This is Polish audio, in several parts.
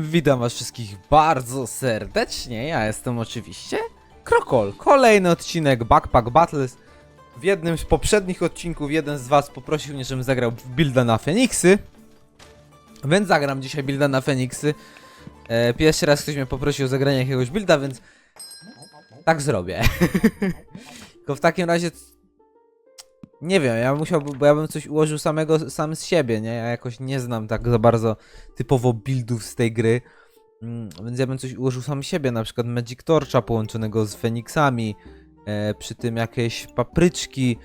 Witam was wszystkich bardzo serdecznie. Ja jestem oczywiście Krokol. Kolejny odcinek Backpack Battles. W jednym z poprzednich odcinków jeden z was poprosił mnie, żebym zagrał builda na Feniksy. Więc zagram dzisiaj builda na Feniksy. E, pierwszy raz ktoś mnie poprosił o zagranie jakiegoś builda, więc tak zrobię. Tylko w takim razie nie wiem, ja musiałbym, bo ja bym coś ułożył samego, sam z siebie, nie? Ja jakoś nie znam tak za bardzo typowo buildów z tej gry. Mm, Więc ja bym coś ułożył sam siebie, na przykład Magic Torcha połączonego z Feniksami, e, przy tym jakieś papryczki,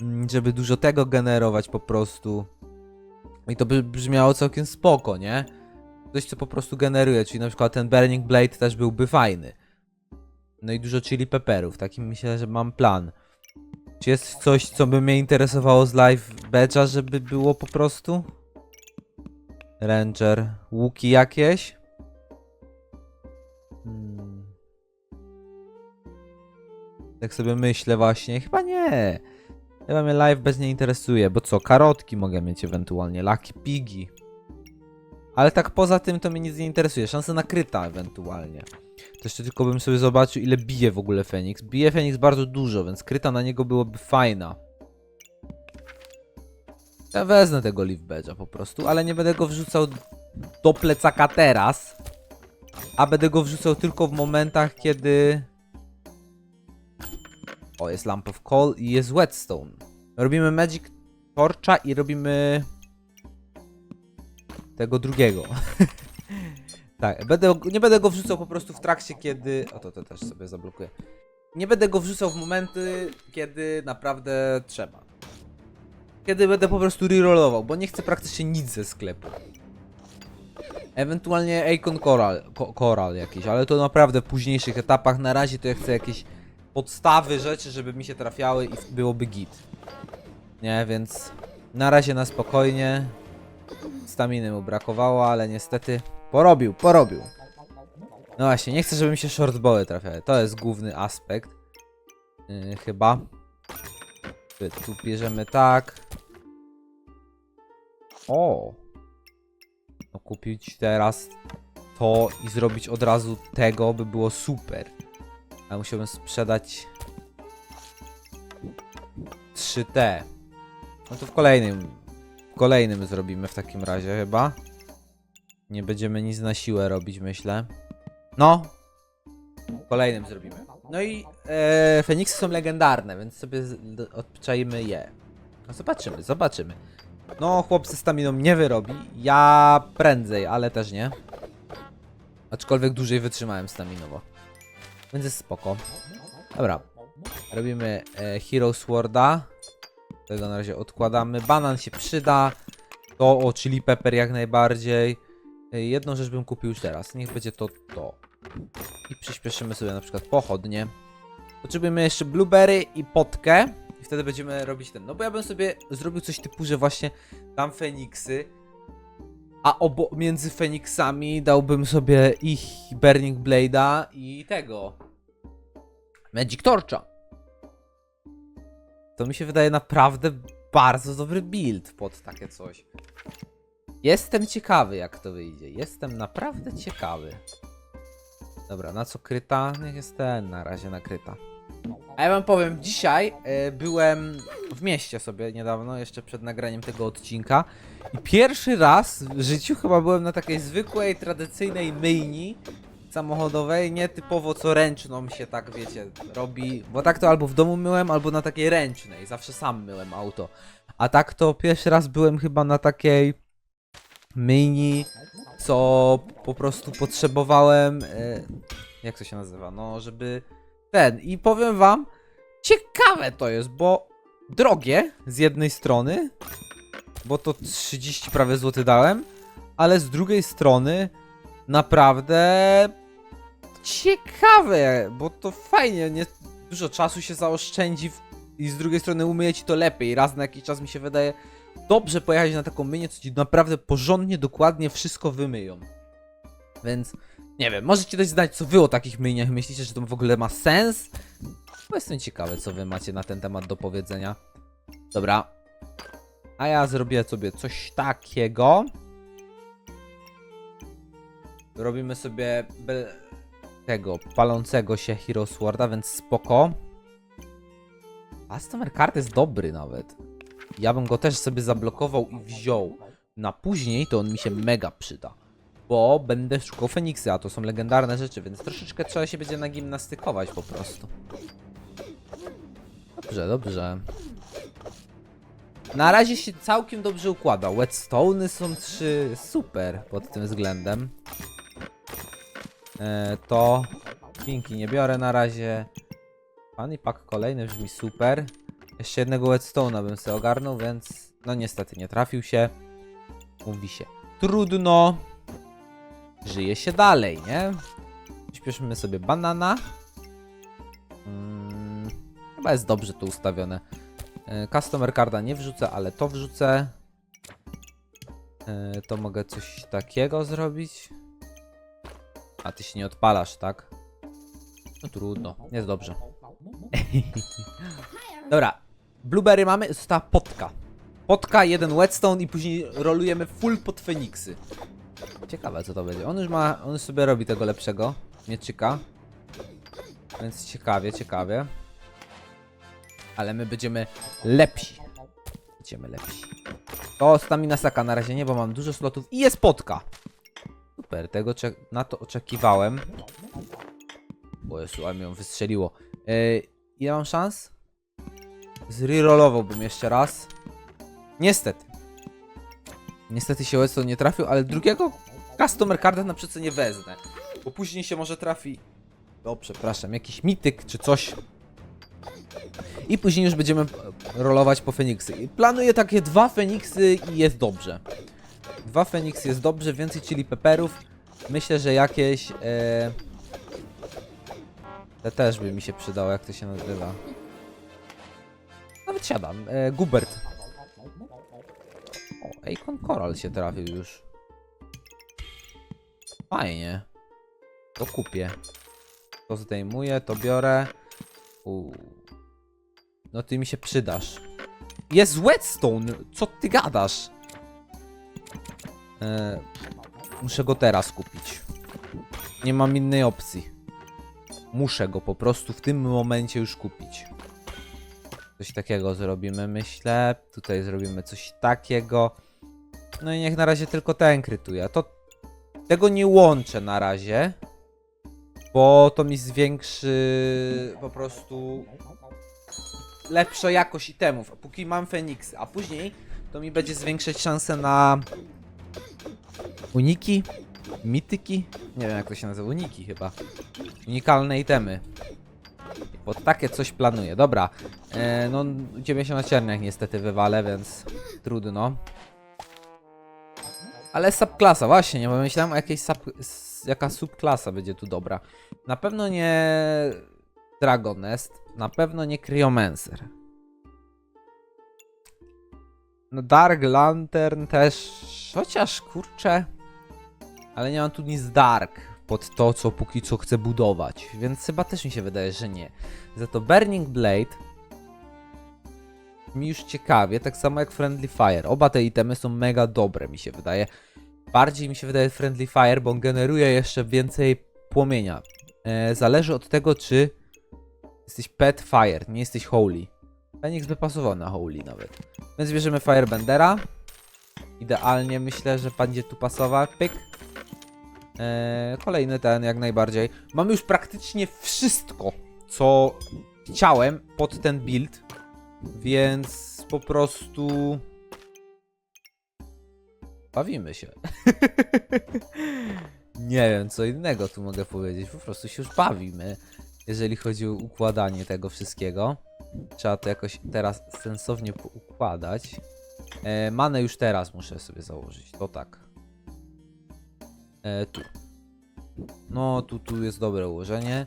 mm, żeby dużo tego generować po prostu. I to by brzmiało całkiem spoko, nie? Coś, co po prostu generuje, czyli na przykład ten Burning Blade też byłby fajny. No i dużo chili pepperów, taki myślę, że mam plan. Czy jest coś, co by mnie interesowało z live badge'a, żeby było po prostu? Ranger. Łuki jakieś? Hmm. Tak sobie myślę właśnie. Chyba nie. Chyba mnie live bez nie interesuje, bo co? Karotki mogę mieć ewentualnie. Lucky pigi. Ale tak poza tym to mnie nic nie interesuje. Szansa na kryta ewentualnie. To jeszcze tylko bym sobie zobaczył, ile bije w ogóle Feniks. Bije Feniks bardzo dużo, więc kryta na niego byłoby fajna. Ja wezmę tego Leaf Badge'a po prostu, ale nie będę go wrzucał do plecaka teraz. A będę go wrzucał tylko w momentach, kiedy... O, jest Lamp of Coal i jest Whetstone. Robimy Magic Torcha i robimy... Tego drugiego. Tak, będę, nie będę go wrzucał po prostu w trakcie, kiedy. O to, to też sobie zablokuję. Nie będę go wrzucał w momenty, kiedy naprawdę trzeba. Kiedy będę po prostu rerollował, bo nie chcę praktycznie nic ze sklepu. Ewentualnie Acon Coral, ko, Coral jakiś, ale to naprawdę w późniejszych etapach. Na razie to ja chcę jakieś podstawy rzeczy, żeby mi się trafiały i byłoby git. Nie, więc na razie na spokojnie. Staminy mu brakowało, ale niestety Porobił, porobił. No właśnie, nie chcę, żeby mi się shortboły trafiały. To jest główny aspekt. Yy, chyba. Tu bierzemy tak. O! No kupić teraz to i zrobić od razu tego by było super. Ale musiałbym sprzedać 3T. No to w kolejnym. Kolejnym zrobimy w takim razie chyba. Nie będziemy nic na siłę robić, myślę. No. Kolejnym zrobimy. No i e, Feniksy są legendarne, więc sobie odczajmy je. No zobaczymy, zobaczymy. No, chłop ze staminą nie wyrobi. Ja prędzej, ale też nie. Aczkolwiek dłużej wytrzymałem staminowo. Więc jest spoko. Dobra. Robimy e, Hero Sworda. Tego na razie odkładamy. Banan się przyda. To o chili pepper jak najbardziej. Ej, Jedną rzecz bym kupił już teraz. Niech będzie to to. I przyspieszymy sobie na przykład pochodnie. Potrzebujemy jeszcze blueberry i potkę. I wtedy będziemy robić ten. No bo ja bym sobie zrobił coś typu, że właśnie dam Feniksy. A obo między Feniksami dałbym sobie ich Burning Blade'a i tego. Magic Torcha. To mi się wydaje naprawdę bardzo dobry build pod takie coś. Jestem ciekawy, jak to wyjdzie. Jestem naprawdę ciekawy. Dobra, na co kryta? Niech jest ten na razie nakryta. A ja wam powiem, dzisiaj e, byłem w mieście sobie niedawno, jeszcze przed nagraniem tego odcinka. I pierwszy raz w życiu chyba byłem na takiej zwykłej, tradycyjnej myjni samochodowej, nie typowo co ręczną się tak, wiecie, robi. Bo tak to albo w domu myłem, albo na takiej ręcznej. Zawsze sam myłem auto. A tak to pierwszy raz byłem chyba na takiej myjni, co po prostu potrzebowałem. E, jak to się nazywa? No, żeby ten. I powiem wam, ciekawe to jest, bo drogie z jednej strony, bo to 30 prawie złoty dałem, ale z drugiej strony naprawdę ciekawe, bo to fajnie, nie, dużo czasu się zaoszczędzi w, i z drugiej strony umyje ci to lepiej. Raz na jakiś czas mi się wydaje, dobrze pojechać na taką mynię, co ci naprawdę porządnie, dokładnie wszystko wymyją. Więc nie wiem, możecie dać znać, co wy o takich myjniach myślicie, że to w ogóle ma sens? Bo jestem ciekawy, co wy macie na ten temat do powiedzenia. Dobra. A ja zrobię sobie coś takiego. Robimy sobie tego palącego się Hero Sworda, więc spoko. Customer Card jest dobry nawet. Ja bym go też sobie zablokował i wziął. Na później to on mi się mega przyda. Bo będę szukał Feniksy, a to są legendarne rzeczy, więc troszeczkę trzeba się będzie nagimnastykować po prostu. Dobrze, dobrze. Na razie się całkiem dobrze układa. Whetstone'y są trzy super pod tym względem. E, to Kinki nie biorę na razie. Funny pack kolejny brzmi super. Jeszcze jednego Whetstone'a bym sobie ogarnął, więc no niestety nie trafił się. Mówi się trudno. Żyje się dalej, nie? Śpieszymy sobie banana. Mm, chyba jest dobrze to ustawione. E, Customer carda nie wrzucę, ale to wrzucę. E, To mogę coś takiego zrobić. A ty się nie odpalasz, tak? No trudno, jest dobrze. Dobra, blueberry mamy, została potka. Potka, jeden whetstone i później rolujemy full pod Feniksy. Ciekawe co to będzie. On już ma, on już sobie robi tego lepszego mieczyka. Więc ciekawie, ciekawie. Ale my będziemy lepsi. Będziemy lepsi. To stamina saka na razie nie, bo mam dużo slotów i jest potka. Super, tego na to oczekiwałem. Bo Jezu, ale mi ją wystrzeliło. Yy, ile mam szans? Zrerollowałbym jeszcze raz. Niestety. Niestety się Weston nie trafił, ale drugiego customer carda na przecenie nie wezmę. Bo później się może trafi... O, przepraszam, jakiś mityk czy coś. I później już będziemy rolować po Feniksy. Planuję takie dwa Feniksy i jest dobrze. Dwa Feniksy jest dobrze, więcej chili pepperów. Myślę, że jakieś... E... Te też by mi się przydało, jak to się nazywa. Nawet siadam. E, Gubert. O, Akon Coral się trafił już. Fajnie. To kupię. To zdejmuję, to biorę. Uuu. No ty mi się przydasz. Jest Whetstone! Co ty gadasz? E, muszę go teraz kupić. Nie mam innej opcji. Muszę go po prostu w tym momencie już kupić. Coś takiego zrobimy, myślę. Tutaj zrobimy coś takiego. No i niech na razie tylko ten krytuje. To tego nie łączę na razie. Bo to mi zwiększy po prostu lepsza jakość itemów, a póki mam Feniksy, a później to mi będzie zwiększać szanse na uniki, mityki, nie wiem jak to się nazywa, uniki chyba, unikalne itemy. Bo takie coś planuję. Dobra, e, no u ciebie się na cierniach niestety wywalę, więc trudno. Ale subklasa, właśnie, nie pomyślałem o jakiejś sub, jaka subklasa będzie tu dobra. Na pewno nie Dragon Nest, na pewno nie Cryomancer. No Dark Lantern też, chociaż kurczę, ale nie mam tu nic Dark pod to, co póki co chcę budować, więc chyba też mi się wydaje, że nie. Za to Burning Blade mi już ciekawie, tak samo jak Friendly Fire. Oba te itemy są mega dobre, mi się wydaje. Bardziej mi się wydaje Friendly Fire, bo on generuje jeszcze więcej płomienia. E, zależy od tego, czy jesteś Pet Fire, nie jesteś Holy. Fenix by pasował na Holy nawet. Więc bierzemy Firebendera. Idealnie myślę, że będzie tu pasować. Pyk. E, kolejny ten, jak najbardziej. Mamy już praktycznie wszystko, co chciałem pod ten build. Więc po prostu. Bawimy się. Nie wiem, co innego tu mogę powiedzieć. Po prostu się już bawimy, jeżeli chodzi o układanie tego wszystkiego. Trzeba to jakoś teraz sensownie poukładać. E, manę już teraz muszę sobie założyć. To tak. E, tu. No, tu, tu jest dobre ułożenie.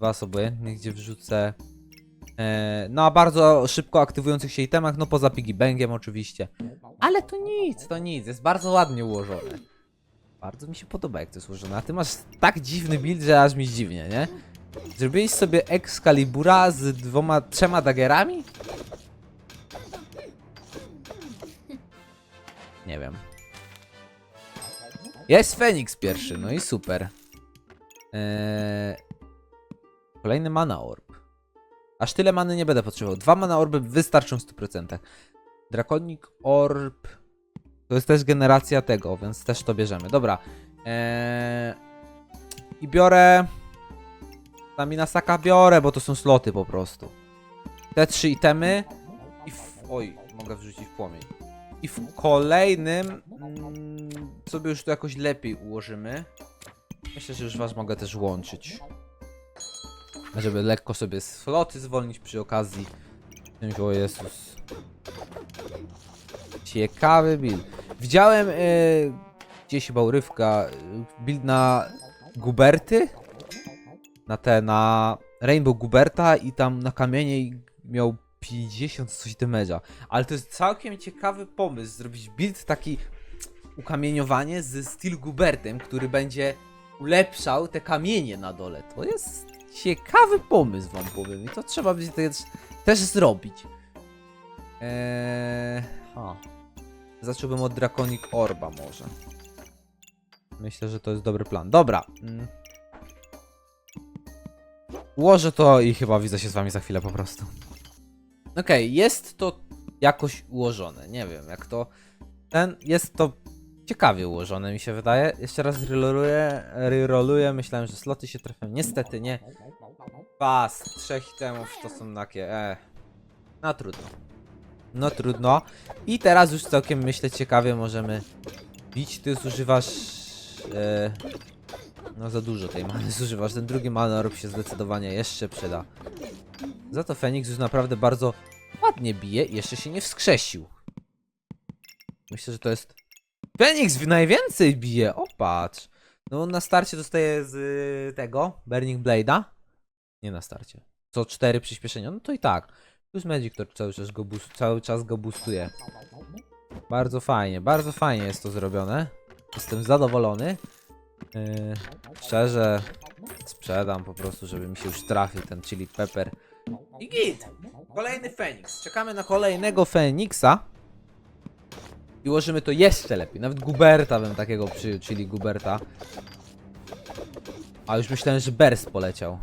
Was obojętnie, gdzie wrzucę. E, na bardzo szybko aktywujących się itemach, no poza Piggy Bangiem oczywiście. Ale to nic, to nic, jest bardzo ładnie ułożone. Bardzo mi się podoba jak to jest ułożone, a ty masz tak dziwny build, że aż mi dziwnie, nie? Zrobiłeś sobie Excalibura z dwoma, trzema daggerami? Nie wiem. Jest Feniks pierwszy, no i super. Eee, kolejny mana orb. Aż tyle many nie będę potrzebował. Dwa mana orby wystarczą w 100%. Draconic orb. To jest też generacja tego, więc też to bierzemy. Dobra. Eee, I biorę. Stamina Saka biorę, bo to są sloty po prostu. Te trzy itemy. I w... Oj, mogę wrzucić w płomień. I w kolejnym mm, sobie już to jakoś lepiej ułożymy. Myślę, że już was mogę też łączyć. Żeby lekko sobie sloty zwolnić przy okazji. O Jezus. Ciekawy build. Widziałem yy, gdzieś chyba urywka, yy, build na Guberty. Na te, na Rainbow Guberta i tam na kamienie i miał 50 coś damage'a. Ale to jest całkiem ciekawy pomysł, zrobić build taki ukamieniowanie ze Steel Gubertem, który będzie ulepszał te kamienie na dole. To jest ciekawy pomysł, wam powiem. I to trzeba będzie też, też zrobić. Eee, ha. Zacząłbym od Draconic Orba może. Myślę, że to jest dobry plan. Dobra. Mm. Ułożę to i chyba widzę się z wami za chwilę po prostu. Okej, jest to jakoś ułożone. Nie wiem, jak to. Ten jest to ciekawie ułożone, mi się wydaje. Jeszcze raz reroluję, reroluję. Myślałem, że sloty się trafią. Niestety nie. Dwa trzech itemów to są takie. E. No trudno. No trudno. I teraz już całkiem myślę ciekawie możemy bić. Ty zużywasz. E, no za dużo tej many zużywasz. Ten drugi manorb się zdecydowanie jeszcze przyda. Za to Feniks już naprawdę bardzo ładnie bije i jeszcze się nie wskrzesił. Myślę, że to jest. Feniks najwięcej bije, o patrz. No na starcie dostaje z y, tego, Burning Blade'a. Nie na starcie. Co 4 przyspieszenia, no to i tak. Plus Magic to cały czas go, boost, cały czas go boostuje. Bardzo fajnie, bardzo fajnie jest to zrobione. Jestem zadowolony. Yy, szczerze, sprzedam po prostu, żeby mi się już trafił ten chili pepper. I git! Kolejny Feniks. Czekamy na kolejnego Feniksa. I ułożymy to jeszcze lepiej. Nawet Guberta bym takiego przyjął, czyli Guberta. A już myślałem, że Bers poleciał.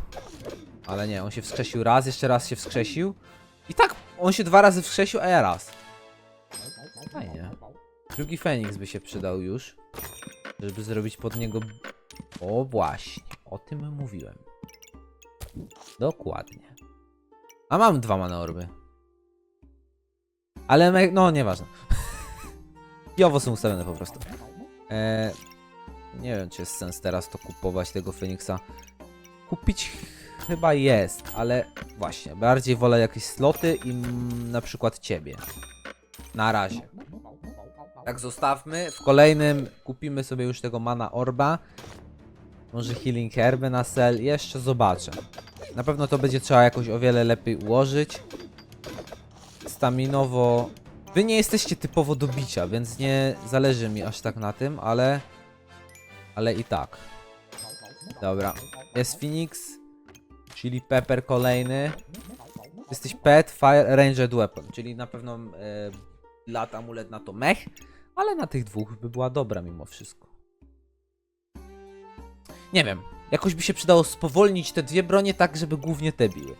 Ale nie, on się wskrzesił raz, jeszcze raz się wskrzesił. I tak, on się dwa razy wskrzesił, a ja raz. Fajnie. Drugi Feniks by się przydał już. Żeby zrobić pod niego... O właśnie, o tym mówiłem. Dokładnie. A mam dwa mana orby. Ale me- no nieważne. Jowo są ustawione po prostu. Eee, nie wiem, czy jest sens teraz to kupować tego Feniksa. Kupić ch- chyba jest, ale właśnie, bardziej wolę jakieś sloty i na przykład ciebie. Na razie. Tak zostawmy. W kolejnym kupimy sobie już tego mana orba. Może healing herby na sel. Jeszcze zobaczę. Na pewno to będzie trzeba jakoś o wiele lepiej ułożyć. Staminowo. Wy nie jesteście typowo do bicia, więc nie zależy mi aż tak na tym, ale. Ale i tak. Dobra. Jest Phoenix. Chili Pepper kolejny. Jesteś Pet Fire Ranged Weapon, czyli na pewno e, lat amulet na to mech, ale na tych dwóch by była dobra mimo wszystko. Nie wiem, jakoś by się przydało spowolnić te dwie bronie tak, żeby głównie te biły.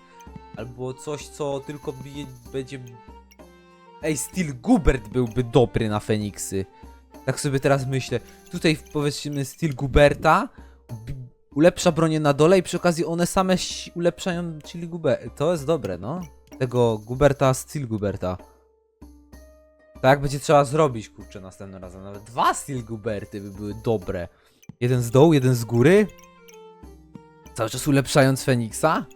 Albo coś, co tylko bije, będzie... Ej, Steel Gubert byłby dobry na Feniksy. Tak sobie teraz myślę. Tutaj powiedzmy Steel Guberta ulepsza bronię na dole i przy okazji one same ulepszają czyli Guber. To jest dobre, no. Tego Guberta, Steel Guberta. Tak będzie trzeba zrobić, kurczę, następnym razem. Nawet dwa Steel Guberty by były dobre. Jeden z dołu, jeden z góry. Cały czas ulepszając Feniksa.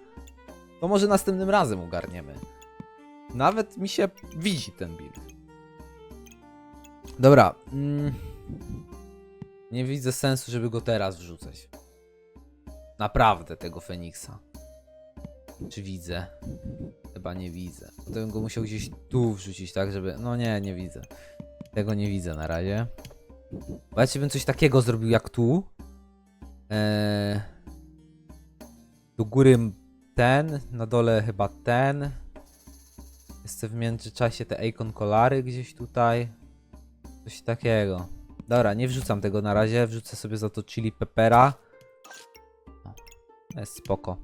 To może następnym razem ogarniemy. Nawet mi się widzi ten build. Dobra. Mm, nie widzę sensu, żeby go teraz wrzucać. Naprawdę tego Feniksa. Czy widzę? Chyba nie widzę. To bym go musiał gdzieś tu wrzucić, tak, żeby... No nie, nie widzę. Tego nie widzę na razie. Bo ja ci bym coś takiego zrobił jak tu. Eee... Do góry ten, na dole chyba ten. Jeszcze w międzyczasie te Icon Kolary gdzieś tutaj. Coś takiego. Dobra, nie wrzucam tego na razie, wrzucę sobie za to chili peppera. Jest spoko.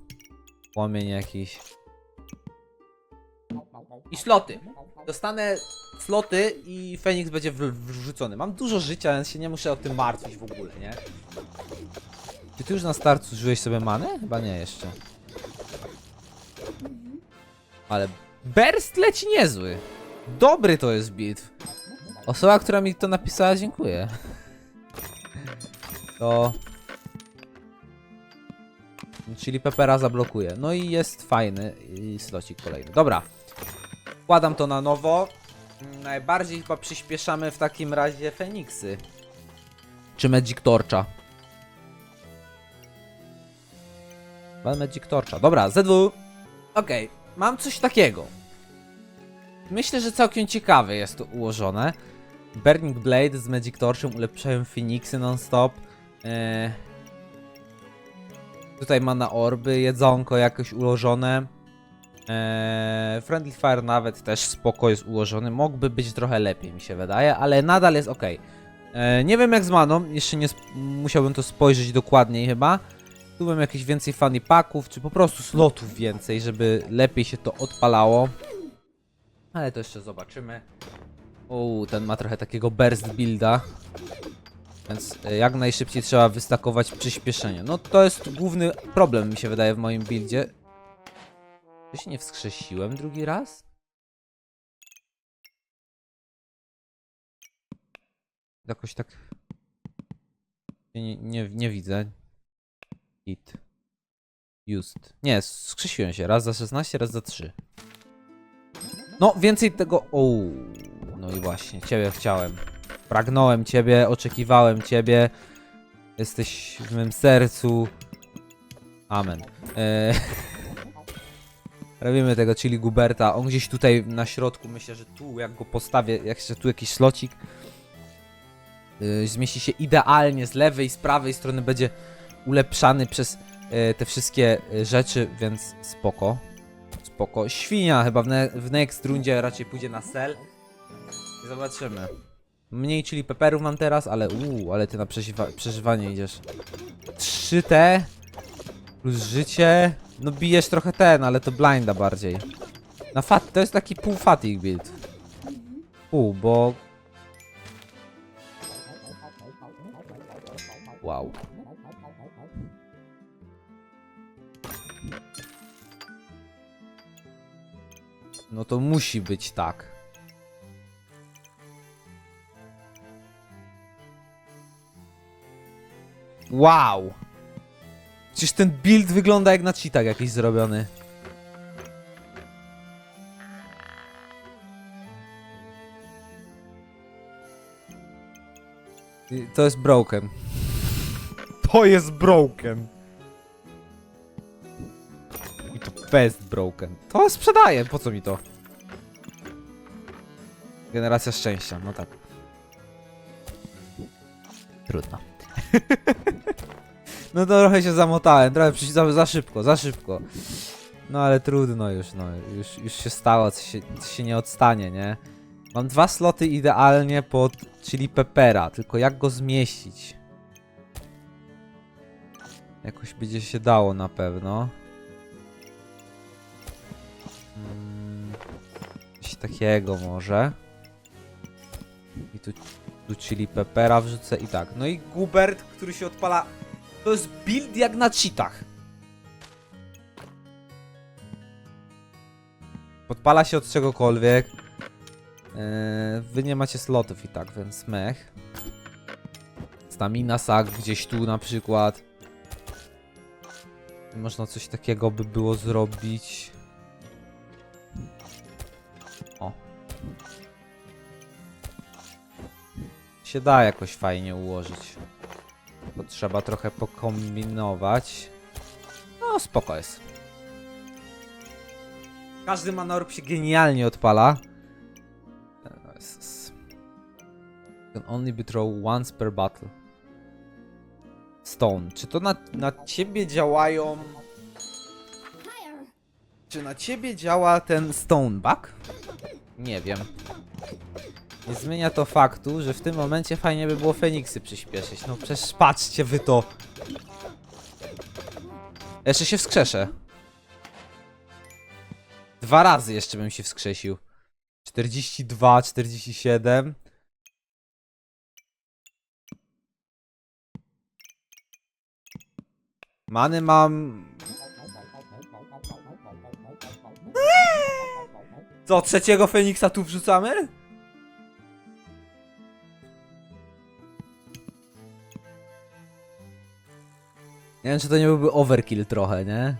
Płomień jakiś. I sloty. Dostanę sloty i Feniks będzie wr- wrzucony. Mam dużo życia, więc się nie muszę o tym martwić w ogóle, nie? Czy ty już na start zużyłeś sobie manę? Chyba nie jeszcze. Ale burst leci niezły. Dobry to jest beat. Osoba, która mi to napisała, dziękuję. To... Czyli Pepera zablokuje. No i jest fajny i slocik kolejny. Dobra. Wkładam to na nowo. Mm, Najbardziej chyba przyspieszamy w takim razie Feniksy. Czy Magic Torcha. Chyba Magic Torcha. Dobra, ZW. Okej, mam coś takiego. Myślę, że całkiem ciekawe jest to ułożone. Burning Blade z Magic Torchem ulepszają Phoenixy non-stop. Eee... Tutaj mana orby, jedzonko jakoś ułożone. Eee... Friendly Fire nawet też spoko jest ułożony. Mógłby być trochę lepiej mi się wydaje, ale nadal jest ok. Eee, nie wiem jak z maną, jeszcze nie musiałbym to spojrzeć dokładniej chyba. Tu bym jakieś więcej funny packów, czy po prostu slotów więcej, żeby lepiej się to odpalało. Ale to jeszcze zobaczymy. Uuu, ten ma trochę takiego burst builda. Więc e, jak najszybciej trzeba wystakować przyspieszenie. No to jest główny problem mi się wydaje w moim buildzie. Czy się nie wskrzesiłem drugi raz? Jakoś tak... Nie, nie, nie widzę. Hit. Used. Nie, skrzesiłem się. Raz za 16, raz za 3. No, więcej tego... O, no i właśnie, ciebie chciałem. Pragnąłem ciebie, oczekiwałem ciebie. Jesteś w mym sercu. Amen. Eee, Robimy tego chili Guberta. On gdzieś tutaj na środku, myślę, że tu, jak go postawię, jak się tu jakiś slocik yy, zmieści się idealnie z lewej, z prawej strony, będzie ulepszany przez yy, te wszystkie yy, rzeczy, więc spoko. Spoko. Świnia chyba w, ne w next rundzie raczej pójdzie na sel. Zobaczymy. Mniej chili pepperów mam teraz, ale uuu, ale ty na przeżywa przeżywanie idziesz. 3T plus życie. No bijesz trochę ten, ale to blinda bardziej. Na fat, to jest taki pół fatigue build. Pół, bo... Wow. No to musi być tak. Wow! Przecież ten build wygląda jak na cheatach jakiś zrobiony. I To jest broken. To jest broken. I to best broken. To sprzedaję, po co mi to? Generacja szczęścia, no tak. Trudno. no to trochę się zamotałem, trochę przyś- za, za szybko, za szybko. No ale trudno już, no. Już, już się stało, co się, co się nie odstanie, nie? Mam dwa sloty idealnie pod chili peppera, tylko jak go zmieścić? Jakoś będzie się dało na pewno. Mm, Coś takiego może. I tu, tu chili peppera wrzucę i tak. No i Gubert, który się odpala. To jest build jak na cheatach. Podpala się od czegokolwiek. Eee, wy nie macie slotów i tak, więc mech. Stamina sack gdzieś tu na przykład. Można coś takiego by było zrobić. O. Się da jakoś fajnie ułożyć. To trzeba trochę pokombinować. No, spoko jest. Każdy manorb się genialnie odpala. Can only be throw once per battle. Stone. Czy to na, na ciebie działają... Czy na ciebie działa ten Stone Bug? Nie wiem. Nie zmienia to faktu, że w tym momencie fajnie by było Feniksy przyspieszyć. No przecież patrzcie wy to. Jeszcze się wskrzeszę. Dwa razy jeszcze bym się wskrzesił. 42, 47. Many mam. Co, trzeciego Feniksa tu wrzucamy? Nie wiem, czy to nie byłby overkill trochę, nie?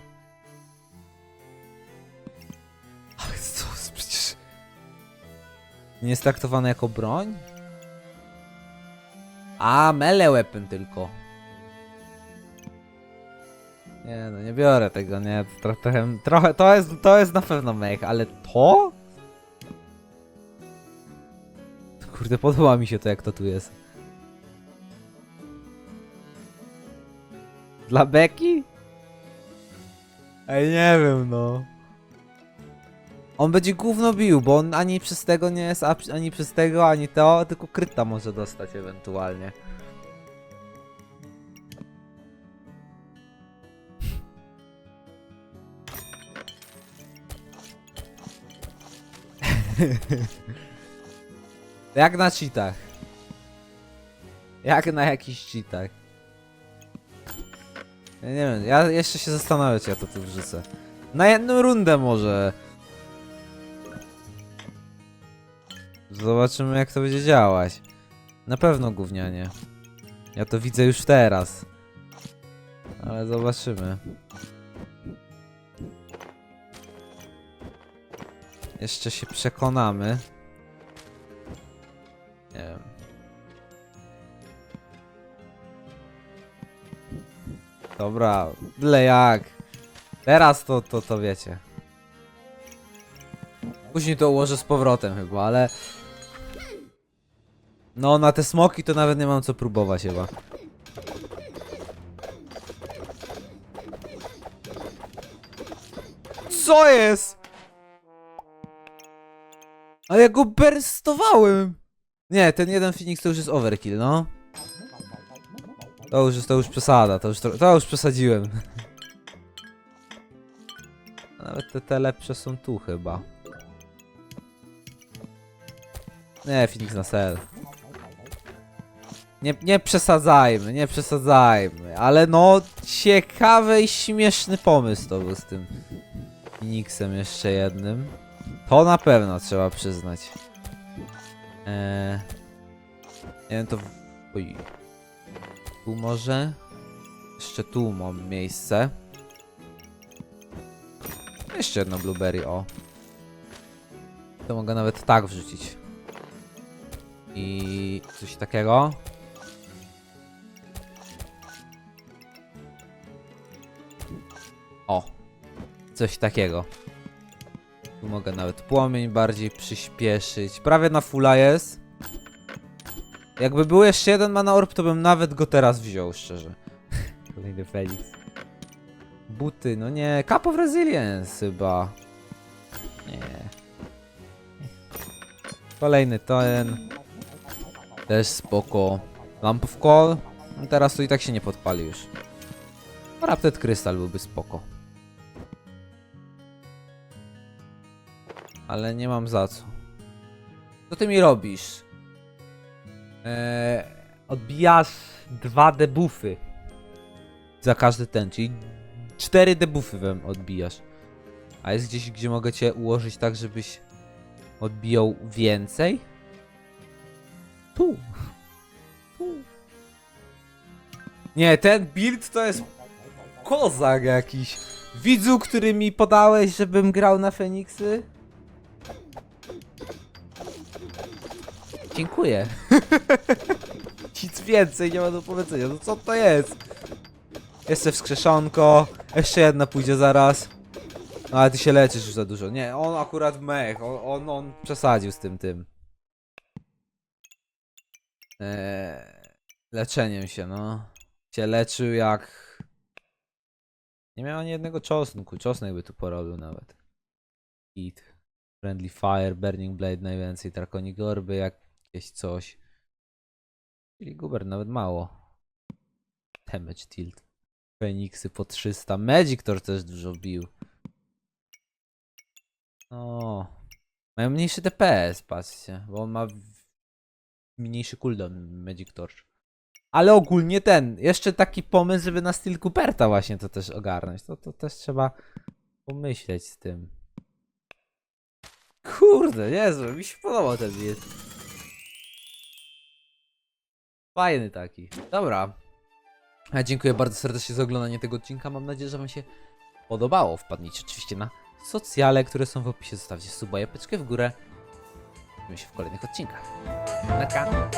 Ale co, przecież... Nie jest traktowane jako broń? A, melee weapon tylko. Nie no, nie biorę tego, nie, trochę, trochę, to jest, to jest na pewno mech, ale to? Kurde, podoba mi się to, jak to tu jest. Dla Beki? Ej, nie wiem, no. On będzie gówno bił, bo on ani przez tego nie jest, ani przez tego, ani to, tylko kryta może dostać ewentualnie. Jak na cheatach. Jak na jakichś cheatach. Ja nie wiem, ja jeszcze się zastanawiam, czy ja to tu wrzucę. Na jedną rundę może. Zobaczymy, jak to będzie działać. Na pewno gównianie. Ja to widzę już teraz. Ale zobaczymy. Jeszcze się przekonamy. Nie wiem. Dobra, byle jak. Teraz to, to, to wiecie. Później to ułożę z powrotem chyba, ale... No, na te smoki to nawet nie mam co próbować chyba. Co jest? Ale ja go burstowałem! Nie, ten jeden Phoenix to już jest overkill, no. To już to już przesada, to już, to już przesadziłem. Nawet te, te lepsze są tu chyba. Nie, Phoenix na sel. Nie, nie przesadzajmy, nie przesadzajmy, ale no ciekawy i śmieszny pomysł to był z tym Phoenixem jeszcze jednym. To na pewno trzeba przyznać. Eee, nie wiem, to... Oj. Tu może? Jeszcze tu mam miejsce. Jeszcze jedno blueberry, o. To mogę nawet tak wrzucić. I coś takiego. O. Coś takiego. Tu mogę nawet płomień bardziej przyspieszyć. Prawie na fulla jest. Jakby był jeszcze jeden mana orb, to bym nawet go teraz wziął, szczerze. Kolejny Felix. Buty, no nie. Cup of Resilience chyba. Nie. Kolejny ten. Też spoko. Lamp of Call. No teraz to i tak się nie podpali już. Rapted Crystal byłby spoko. Ale nie mam za co. Co ty mi robisz? Eee, odbijasz dwa debuffy. Za każdy ten, czyli cztery debuffy wem odbijasz. A jest gdzieś, gdzie mogę cię ułożyć tak, żebyś odbijał więcej? Tu. Tu. Nie, ten build to jest kozak jakiś. Widzu, który mi podałeś, żebym grał na Feniksy? Dziękuję. Nic więcej nie ma do powiedzenia. No co to jest? Jeszcze wskrzeszonko. Jeszcze jedna pójdzie zaraz. No ale ty się leczysz już za dużo. Nie, on akurat mech. On, on, on przesadził z tym tym. Eee, leczeniem się, no. Się leczył jak... Nie miał ani jednego czosnku. Czosnek by tu porobił nawet. Hit. Friendly Fire, Burning Blade najwięcej. Draconic Orby jak jakieś coś. Czyli Guber nawet mało. Damage tilt. Feniksy po 300. Magic to też dużo bił. O. Mają mniejszy DPS, patrzcie, bo on ma mniejszy cooldown Magic Torch. Ale ogólnie ten, jeszcze taki pomysł, żeby na Steel Cooperta właśnie to też ogarnąć. To, to też trzeba pomyśleć z tym. Kurde, Jezu, mi się podobał ten jest. Fajny taki. Dobra. A dziękuję bardzo serdecznie za oglądanie tego odcinka. Mam nadzieję, że Wam się podobało. Wpadnijcie oczywiście na socjale, które są w opisie. Zostawcie suba i apeczkę w górę. Widzimy się w kolejnych odcinkach. Narka.